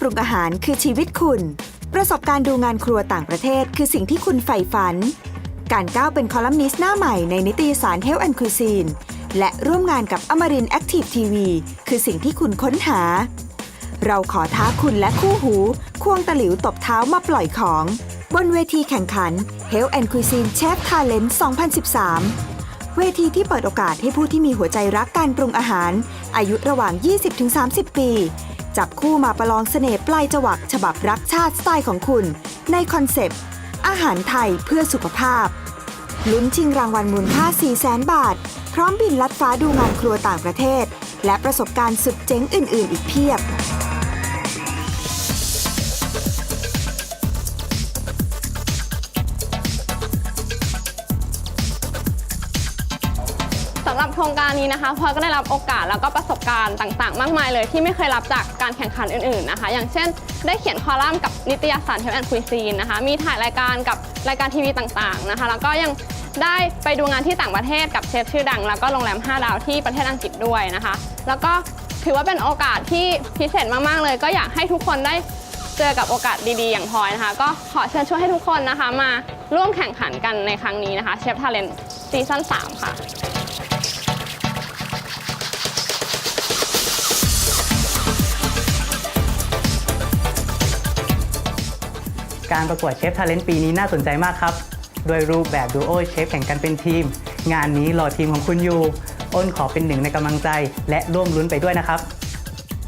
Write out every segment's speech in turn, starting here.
ปรุงอาหารคือชีวิตคุณ ประสบการณ์ดูงานครัวต่างประเทศ คือสิ่งที่คุณใฝ่ฝัน การก้าวเป็นคอลัมนิสต์หน้าใหม่ในนิตยสาร Health and Cuisine และร่วมงานกับอมริน Active TV คือสิ่งที่คุณค้นหา เราขอท้าคุณและคู่หู ควงตะหลิวตบเท้ามาปล่อยของ บนเวทีแข่งขัน Health and Cuisine Chef Talent 2013เวทีที่เปิดโอกาสให้ผู้ที่มีหัวใจรักการปรุงอาหาร อายุระหว่าง 20-30 ปี จับคู่มาประลองเสน่ห์ปลายจวักฉบับรักชาติสไตล์ของคุณ ในคอนเซปต์ อาหารไทยเพื่อสุขภาพ ลุ้นชิงรางวัลมูลค่า 400,000บาท พร้อมบินลัดฟ้าดูงานครัวต่างประเทศ และประสบการณ์สุดเจ๋งอื่น ๆ อีกเพียบำหรับโครงการนี้นะคะพลอยก็ได้รับโอกาสแล้วก็ประสบการณ์ต่าง ๆ มากมายเลยที่ไม่เคยรับจากการแข่งขันอื่นๆนะคะ อย่างเช่น ได้เขียนคอลัมน์กับนิตยสารเทปแอนด์คุยซีนนะคะ มีถ่ายรายการกับรายการทีวีต่างๆนะคะ แล้วก็ยังได้ไปดูงานที่ต่างประเทศกับเชฟชื่อดัง แล้วก็โรงแรม 5 ดาวที่ประเทศอังกฤษด้วยนะคะ แล้วก็ถือว่าเป็นโอกาสที่พิเศษมากๆเลย ก็อยากให้ทุกคนได้เจอกับโอกาสดีๆ อย่างพลอยนะคะ ก็ขอเชิญชวนให้ทุกคนนะคะ มาร่วมแข่งขันกันในครั้งนี้นะคะเชฟทาเลนซีซั่น3ค่ะ การประกวดเชฟทาเลนต์ปีนี้น่าสนใจมากครับโดยรูปแบบดูโอเชฟแข่งกันเป็นทีม งานนี้รอทีมของคุณอยู่ อ้นขอเป็นหนึ่งในกำลังใจ และร่วมลุ้นไปด้วยนะครับ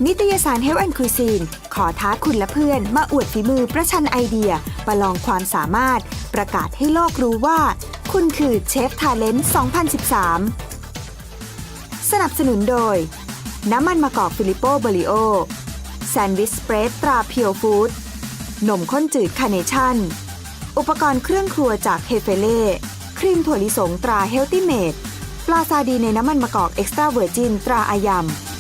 นิตยสาร Health and Cuisine ขอท้าคุณและเพื่อน มาอวดฝีมือประชันไอเดีย ประลองความสามารถ ประกาศให้โลกรู้ว่า คุณคือเชฟทาเลนต์2013 สนับสนุนโดย น้ำมันมะกอกฟิลิปโปเบริโอแซนด์วิชสเปรดตราเพียวฟู้ด นมข้นจืดคาเนชั่น อุปกรณ์เครื่องครัวจากเฮเฟเล่ ครีมถั่วลิสงตราเฮลติเมดปลาซาดีในน้ำมันมะกอกเอ็กซ์ตร้าเวอร์จินตราอายำ